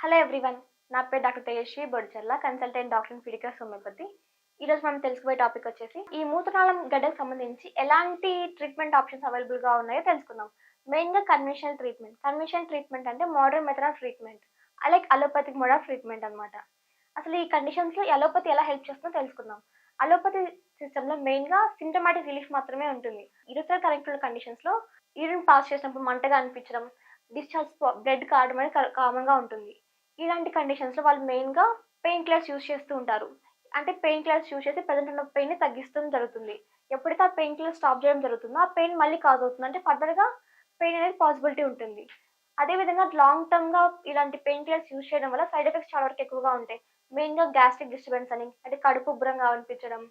Hello everyone నా పేరు doctor Tejaswi Bodicharla consultant doctor in Fidicus homeopathy ఈరోజు మనం తెలుసుకోబోయే టాపిక్ వచ్చేసి ఈ మూత్రనాళం గడ్డకు సంబంధించి ఎలాంటి ట్రీట్మెంట్ ఆప్షన్స్ అవైలబుల్గా ఉన్నాయో తెలుసుకుందాం. మెయిన్గా కన్వెన్షనల్ ట్రీట్మెంట్ కన్వెన్షనల్ ట్రీట్మెంట్ అంటే మోడర్న్ మెథడ్ ఆఫ్ ట్రీట్మెంట్ అలాగే అలోపతిక్ మోడ్ ఆఫ్ ట్రీట్మెంట్ అనమాట అసలు ఈ కండిషన్స్లో అలోపతి ఎలా హెల్ప్ చేస్తుందో తెలుసుకుందాం. అలోపతి సిస్టంలో మెయిన్గా సింటమాటిక్ రిలీఫ్ మాత్రమే ఉంటుంది. ఇరుతర కరెక్టుల కండిషన్స్లో యూరిన్ పాస్ చేసినప్పుడు మంటగా అనిపించడం డిశ్చార్జ్ బ్లడ్ కావడం అనేది కామన్గా ఉంటుంది. ఇలాంటి కండిషన్స్లో వాళ్ళు మెయిన్గా పెయిన్ కిల్లర్స్ యూస్ చేస్తూ ఉంటారు. అంటే పెయిన్ కిల్లర్స్ యూస్ చేసి ప్రజెంట్ ఉన్న పెయిన్ని తగ్గిస్తూ జరుగుతుంది. ఎప్పుడైతే ఆ పెయిన్ కిల్లర్ స్టాప్ చేయడం జరుగుతుందో ఆ పెయిన్ మళ్ళీ కాజ్ అవుతుంది. అంటే ఫర్దర్గా పెయిన్ అనేది పాసిబిలిటీ ఉంటుంది. అదేవిధంగా లాంగ్ టర్మ్గా ఇలాంటి పెయిన్ కిల్లర్స్ యూస్ చేయడం వల్ల సైడ్ ఎఫెక్ట్స్ చాలా వరకు ఎక్కువగా ఉంటాయి. మెయిన్గా గ్యాస్ట్రిక్ డిస్టర్బెన్స్ అని అంటే కడుపు ఉబ్బరంగా అనిపించడం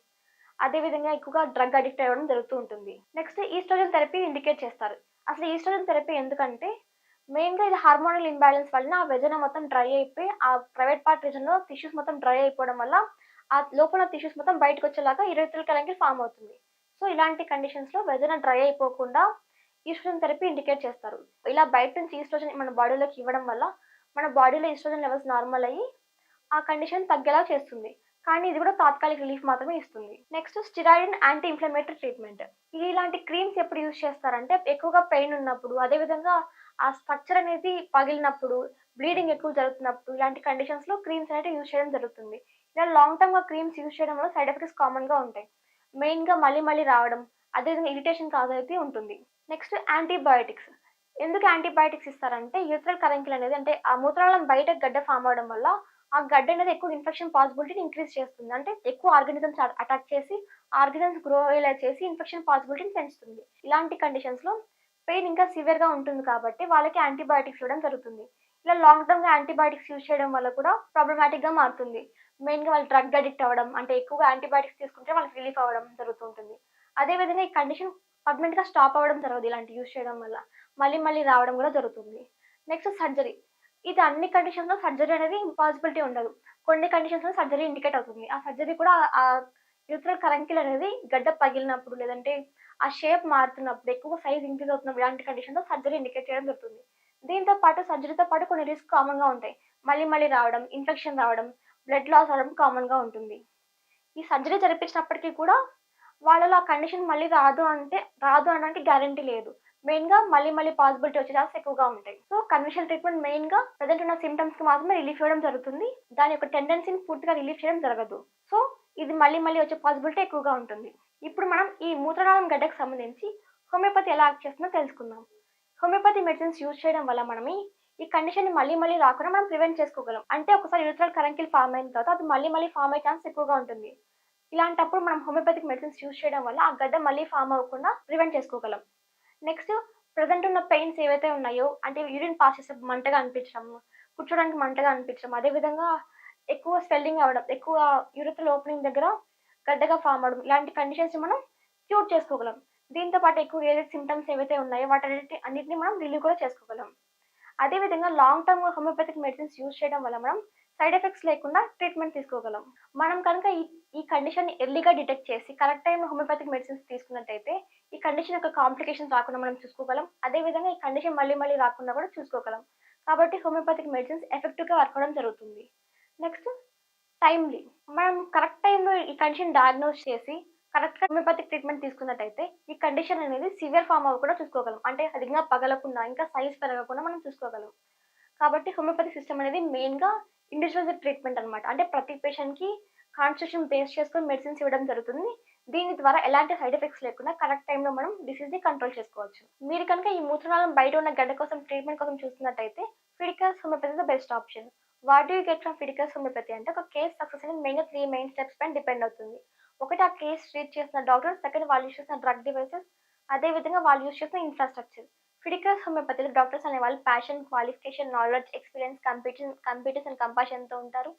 అదేవిధంగా ఎక్కువగా డ్రగ్ అడిక్ట్ అవ్వడం జరుగుతూ ఉంటుంది. నెక్స్ట్ ఈస్ట్రోజన్ థెరపీ ఇండికేట్ చేస్తారు. అసలు ఈస్ట్రోజన్ థెరపీ ఎందుకంటే మెయిన్గా ఇది హార్మోనల్ ఇంబ్యాలెన్స్ వలన ఆ వెజన మొత్తం డ్రై అయిపోయి ఆ ప్రైవేట్ పార్ట్ రీజన్లో టిష్యూస్ మొత్తం డ్రై అయిపోవడం వల్ల ఆ లోపల టిష్యూస్ మొత్తం బయటకు వచ్చేలాగా ఇరవై కలంకి ఫామ్ అవుతుంది. సో ఇలాంటి కండిషన్స్లో వెజన డ్రై అయిపోకుండా ఈస్ట్రోజన్ థెరపీ ఇండికేట్ చేస్తారు. ఇలా బయట నుంచి ఈస్ట్రోజన్ మన బాడీలోకి ఇవ్వడం వల్ల మన బాడీలో ఈస్ట్రోజన్ లెవెల్స్ నార్మల్ అయ్యి ఆ కండిషన్ తగ్గేలా చేస్తుంది. కానీ ఇది కూడా తాత్కాలిక రిలీఫ్ మాత్రమే ఇస్తుంది. Next steroid anti inflammatory treatment ఇలాంటి క్రీమ్స్ ఎప్పుడు యూజ్ చేస్తారంటే ఎక్కువగా పెయిన్ ఉన్నప్పుడు అదేవిధంగా ఆ స్ట్రక్చర్ అనేది పగిలినప్పుడు బ్లీడింగ్ ఎక్కువ జరుగుతున్నప్పుడు ఇలాంటి కండిషన్స్లో క్రీమ్స్ అనేవి యూజ్ చేయడం జరుగుతుంది. ఇలా లాంగ్ టర్మ్గా క్రీమ్స్ యూజ్ చేయడం వల్ల సైడ్ ఎఫెక్ట్స్ కామన్గా ఉంటాయి. మెయిన్గా మళ్ళీ మళ్ళీ రావడం అదేవిధంగా ఇరిటేషన్ కాజ్ అయితే ఉంటుంది. నెక్స్ట్ యాంటీబయాటిక్స్ ఎందుకు యాంటీబయాటిక్స్ ఇస్తారంటే యూత్రల్ కరెంకిల్ అనేది అంటే ఆ మూత్రాలను బయట గడ్డ ఫామ్ అవడం వల్ల ఆ గడ్డ అనేది ఎక్కువ ఇన్ఫెక్షన్ పాసిబిలిటీని ఇంక్రీజ్ చేస్తుంది. అంటే ఎక్కువ ఆర్గానిజమ్స్ అటాక్ చేసి ఆర్గానిజమ్స్ గ్రో అయ్యేలా చేసి ఇన్ఫెక్షన్ పాసిబిలిటీని పెంచుతుంది. ఇలాంటి కండిషన్స్లో పెయిన్ ఇంకా సివియర్గా ఉంటుంది కాబట్టి వాళ్ళకి యాంటీబయాటిక్స్ ఇవ్వడం జరుగుతుంది. ఇలా లాంగ్ టర్మ్గా యాంటీబయాటిక్స్ యూజ్ చేయడం వల్ల కూడా ప్రాబ్లమాటిక్గా మారుతుంది. మెయిన్గా వాళ్ళు డ్రగ్ అడిక్ట్ అవ్వడం అంటే ఎక్కువగా యాంటీబయాటిక్స్ తీసుకుంటే వాళ్ళకి రిలీఫ్ అవ్వడం జరుగుతుంటుంది. అదేవిధంగా ఈ కండిషన్ పర్మనెంట్గా స్టాప్ అవ్వడం జరగదు ఇలాంటి యూజ్ చేయడం వల్ల. మళ్ళీ మళ్ళీ రావడం కూడా జరుగుతుంది. నెక్స్ట్ సర్జరీ ఇది అన్ని కండిషన్స్లో సర్జరీ అనేది ఇంపాసిబిలిటీ ఉండదు. కొన్ని కండిషన్స్లో సర్జరీ ఇండికేట్ అవుతుంది. ఆ సర్జరీ కూడా ఆ యూత్రల్ కరంకిల్ అనేది గడ్డ పగిలినప్పుడు లేదంటే ఆ షేప్ మారుతున్నప్పుడు ఎక్కువ సైజ్ ఇంక్రీజ్ అవుతున్నప్పుడు ఇలాంటి కండిషన్లో సర్జరీ ఇండికేట్ చేయడం జరుగుతుంది. దీంతో పాటు సర్జరీతో పాటు కొన్ని రిస్క్ కామన్గా ఉంటాయి. మళ్ళీ మళ్ళీ రావడం ఇన్ఫెక్షన్ రావడం బ్లడ్ లాస్ అవడం కామన్గా ఉంటుంది. ఈ సర్జరీ జరిపించినప్పటికీ కూడా వాళ్ళలో ఆ కండిషన్ మళ్ళీ రాదు అంటే రాదు అనడానికి గ్యారంటీ లేదు. మెయిన్గా మళ్ళీ మళ్ళీ పాసిబిలిటీ వచ్చే ఛాన్స్ ఎక్కువగా ఉంటాయి. సో కన్వెన్షనల్ ట్రీట్మెంట్ మెయిన్గా ప్రజెంట్ ఉన్న సిమ్టమ్స్కి మాత్రమే రిలీఫ్ ఇవ్వడం జరుగుతుంది. దాని యొక్క టెండెన్సీని పూర్తిగా రిలీఫ్ చేయడం జరగదు. సో ఇది మళ్ళీ మళ్ళీ వచ్చే పాసిబిలిటీ ఎక్కువగా ఉంటుంది. ఇప్పుడు మనం ఈ మూత్రనాళం గడ్డకు సంబంధించి హోమియోపతి ఎలా యాక్ట్ చేస్తుందో తెలుసుకుందాం. హోమియోపతి మెడిసిన్స్ యూజ్ చేయడం వల్ల మనం ఈ కండిషన్ని మళ్ళీ మళ్ళీ రాకుండా మనం ప్రివెంట్ చేసుకోగలం. అంటే ఒకసారి యూత్రల్ కరంకిల్ ఫామ్ అయిన తర్వాత అది మళ్ళీ మళ్ళీ ఫామ్ అయ్యే ఛాన్స్ ఎక్కువగా ఉంటుంది. ఇలాంటప్పుడు మనం హోమియోపతిక్ మెడిసిన్స్ యూజ్ చేయడం వల్ల ఆ గడ్డ మళ్ళీ ఫామ్ అవ్వకుండా ప్రివెంట్ చేసుకోగలం. నెక్స్ట్ ప్రజెంట్ ఉన్న పెయిన్స్ ఏవైతే ఉన్నాయో అంటే యూరిన్ పాస్ చేసే మంటగా అనిపించడం కూర్చోడానికి మంటగా అనిపించడం అదేవిధంగా ఎక్కువ స్వెల్లింగ్ అవ్వడం ఎక్కువ యూరిత్రల్ ఓపెనింగ్ దగ్గర గడ్డగా ఫామ్ అవడం ఇలాంటి కండిషన్స్ మనం క్యూర్ చేసుకోగలం. దీంతో పాటు ఎక్కువ ఏదైతే సిమ్టమ్స్ ఏవైతే ఉన్నాయో వాటి అన్నింటిని మనం రిలీవ్ కూడా చేసుకోగలం. అదేవిధంగా long term homeopathic medicines use చేయడం వల్ల మనం సైడ్ ఎఫెక్ట్స్ లేకుండా ట్రీట్మెంట్ తీసుకోగలం. మనం కనుక ఈ ఈ కండిషన్ ఎర్లీగా డిటెక్ట్ చేసి కరెక్ట్ టైంలో హోమియోపతిక్ మెడిసిన్స్ తీసుకున్నట్టయితే ఈ కండిషన్ యొక్క కాంప్లికేషన్స్ రాకుండా మనం చూసుకోగలం. అదేవిధంగా ఈ కండిషన్ మళ్ళీ మళ్ళీ రాకుండా కూడా చూసుకోగలం. కాబట్టి హోమియోపతిక్ మెడిసిన్స్ ఎఫెక్టివ్గా వర్క్ అవడం జరుగుతుంది. నెక్స్ట్ టైమ్లీ మనం కరెక్ట్ టైంలో ఈ కండిషన్ డయాగ్నోస్ చేసి కరెక్ట్గా హోమియోపతిక్ ట్రీట్మెంట్ తీసుకున్నట్టయితే ఈ కండిషన్ అనేది సివియర్ ఫామ్ అవ్వకుండా చూసుకోగలం. అంటే అధికంగా పగలకుండా ఇంకా సైజ్ పెరగకుండా మనం చూసుకోగలం. కాబట్టి హోమియోపతి సిస్టమ్ అనేది మెయిన్గా ఇండివిజువల్ ట్రీట్మెంట్ అనమాట అంటే ప్రతి పేషెంట్కి కాన్స్టిట్యూషన్ బేస్ చేసుకొని మెడిసిన్స్ ఇవ్వడం జరుగుతుంది. దీని ద్వారా ఎలాంటి సైడ్ ఎఫెక్ట్స్ లేకుండా కరెక్ట్ టైంలో మనం డిసీజ్ని కంట్రోల్ చేసుకోవచ్చు. మీరు కనుక ఈ మూత్రనాళం బయట ఉన్న గడ్డ కోసం ట్రీట్మెంట్ కోసం చూస్తున్నట్టయితే Fidicus homeopathy the best option what you get from Fidicus homeopathy అంటే ఒక కేస్ సక్సెస్ అనేది మెయిన్గా త్రీ మెయిన్ స్టెప్స్ పైన డిపెండ్ అవుతుంది. ఒకటి ఆ కేస్ ట్రీట్ చేసిన డాక్టర్ సెకండ్ వాళ్ళు యూస్ చేసిన డ్రగ్ డివైసెస్ అదేవిధంగా వాళ్ళు యూస్ చేసిన ఇన్ఫ్రాస్ట్రక్చర్ ఫిటికల్ హోమియోపతిలో డాక్టర్స్ అనే వాళ్ళు passion qualification knowledge experience computer computers and కంపాషన్తో ఉంటారు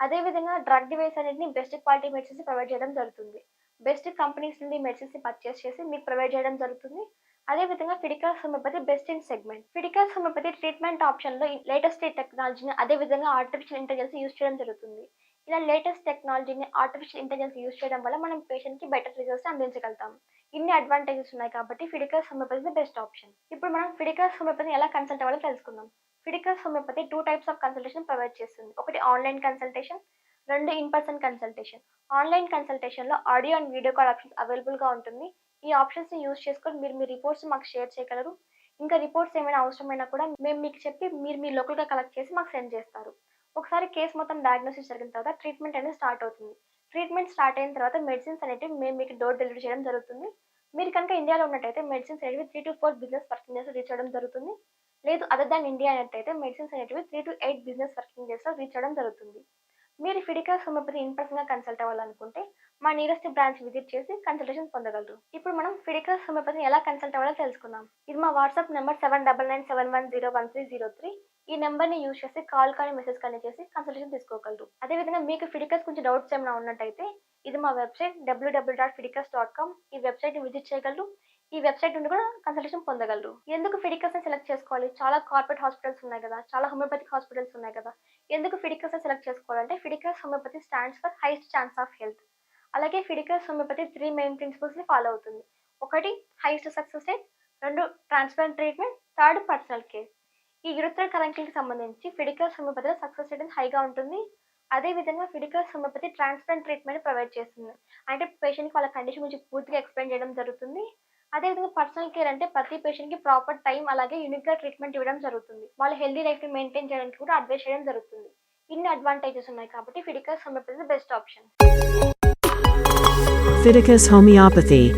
అదేవిధంగా డ్రగ్ డివైస్ అనేది బెస్ట్ క్వాలిటీ మెడిసిన్స్ ప్రొవైడ్ చేయడం జరుగుతుంది. బెస్ట్ కంపెనీస్ నుండి మెడిసిన్స్ పర్చేస్ చేసి మీకు ప్రొవైడ్ చేయడం జరుగుతుంది. అదేవిధంగా Fidicus homeopathy best in segment. Fidicus homeopathy treatment ఆప్షన్లో లేటెస్ట్ టెక్నాలజీని అదేవిధంగా ఆర్టిఫిషియల్ ఇంటెలిజెన్స్ యూస్ చేయడం జరుగుతుంది. ఇలా లేటెస్ట్ టెక్నాలజీని ఆర్టిఫిషియల్ ఇంటెలిజెన్స్ యూస్ చేయడం వల్ల మనం పేషెంట్కి బెటర్ రిజల్ట్స్ అందించగలుగుతాం. ఇన్ని అడ్వాంటేజెస్ ఉన్నాయి కాబట్టి ఫిడికల్స్ హోమియోపతి బెస్ట్ ఆప్షన్ ఇప్పుడు మనం ఫిడికల్స్ హోమియోపతిని ఎలా కన్సల్ట్ అవ్వాలో తెలుసుకుందాం. Fidicus homeopathy two types of consultation provide చేస్తుంది. ఒకటి ఆన్లైన్ కన్సల్టేషన్ రెండు in person consultation online కన్సల్టేషన్లో audio and video call options అవైలబుల్గా ఉంటుంది. ఈ ఆప్షన్స్ని యూజ్ చేసుకొని మీరు మీ రిపోర్ట్స్ మాకు షేర్ చేయగలరు. ఇంకా రిపోర్ట్స్ ఏమైనా అవసరమైనా కూడా మేము మీకు చెప్పి మీరు మీ లోకల్గా కలెక్ట్ చేసి మాకు సెండ్ చేస్తారు. ఒకసారి కేసు మొత్తం డయాగ్నోసిస్ జరిగిన తర్వాత ట్రీట్మెంట్ అనేది స్టార్ట్ అవుతుంది. ట్రీట్మెంట్ స్టార్ట్ అయిన తర్వాత మెడిసిన్స్ అనేటివి మేము మీకు డోర్ డెలివరీ చేయడం జరుగుతుంది. మీరు కనుక ఇండియాలో ఉన్నట్టయితే మెడిసిన్స్ అనేవి three to four business working days reach అవ్వడం జరుగుతుంది. లేదు అదర్ దాన్ ఇండియా అన్నట్టయితే మెడిసిన్స్ అనేటివి three to eight business working డేస్లో రీచ్ అవ్వడం జరుగుతుంది. మీరు ఫిడికస్ హోమియోపతి ఇన్ పర్సన్గా కన్సల్ట్ అవ్వాలనుకుంటే మా నియరెస్ట్ బ్రాంచ్ విజిట్ చేసి కన్సల్టేషన్ పొందగలరు. ఇప్పుడు మనం ఫిడికల్ హోమియోపతిని ఎలా కన్సల్ట్ అవ్వాలో తెలుసుకుందాం. ఇది మా WhatsApp number seven double nine seven one zero one three zero three ఈ నెంబర్ని యూజ్ చేసి కాల్ కానీ మెసేజ్ కానీ చేసి కన్సల్టేషన్ తీసుకోగలరు. అదేవిధంగా మీకు ఫిడికస్ కొంచెం డౌట్స్ ఏమైనా ఉన్నట్టయితే ఇది మా website W W dot Fidicus dot com ఈ వెబ్సైట్ని విజిట్ చేయగలరు. ఈ వెబ్సైట్ నుండి కూడా కన్సల్టేషన్ పొందగలరు. ఎందుకు ఫిడికస్ని సెలెక్ట్ చేసుకోవాలి? చాలా కార్పొరేట్ హాస్పిటల్స్ ఉన్నాయి కదా చాలా హోమియోపతిక్ హాస్పిటల్స్ ఉన్నాయి కదా. ఎందుకు ఫిడికస్ సెలెక్ట్ చేసుకోవాలంటే Fidicus homeopathy stands for highest chance of health అలాగే ఫిడికస్ హోమియోపతి త్రీ మెయిన్ ప్రిన్సిపల్స్ని ఫాలో అవుతుంది. ఒకటి హైయెస్ట్ సక్సెస్ రేట్ రెండు transplant treatment third personal care ఈ ఇరుత్ర కరంకిల్కి సంబంధించి ఫిడికస్ హోమియోపతిలో సక్సెస్ రేట్ హైగా ఉంటుంది. అదేవిధంగా Fidicus homeopathy transplant treatment provide చేస్తుంది. అంటే పేషెంట్కి వాళ్ళ కండిషన్ గురించి పూర్తిగా ఎక్స్ప్లెయిన్ చేయడం జరుగుతుంది. అదేవిధంగా పర్సనల్ కేర్ అంటే ప్రతి పేషెంట్కి ప్రాపర్ టైం అలాగే యూనిక్గా ట్రీట్మెంట్ ఇవ్వడం జరుగుతుంది. వాళ్ళ హెల్దీ లైఫ్ని మెయింటైన్ చేయడానికి కూడా అడ్వైస్ చేయడం జరుగుతుంది. ఇన్ని అడ్వాంటేజెస్ ఉన్నాయి కాబట్టి Fiticus homeopathy best option Fiticus Homeopathy.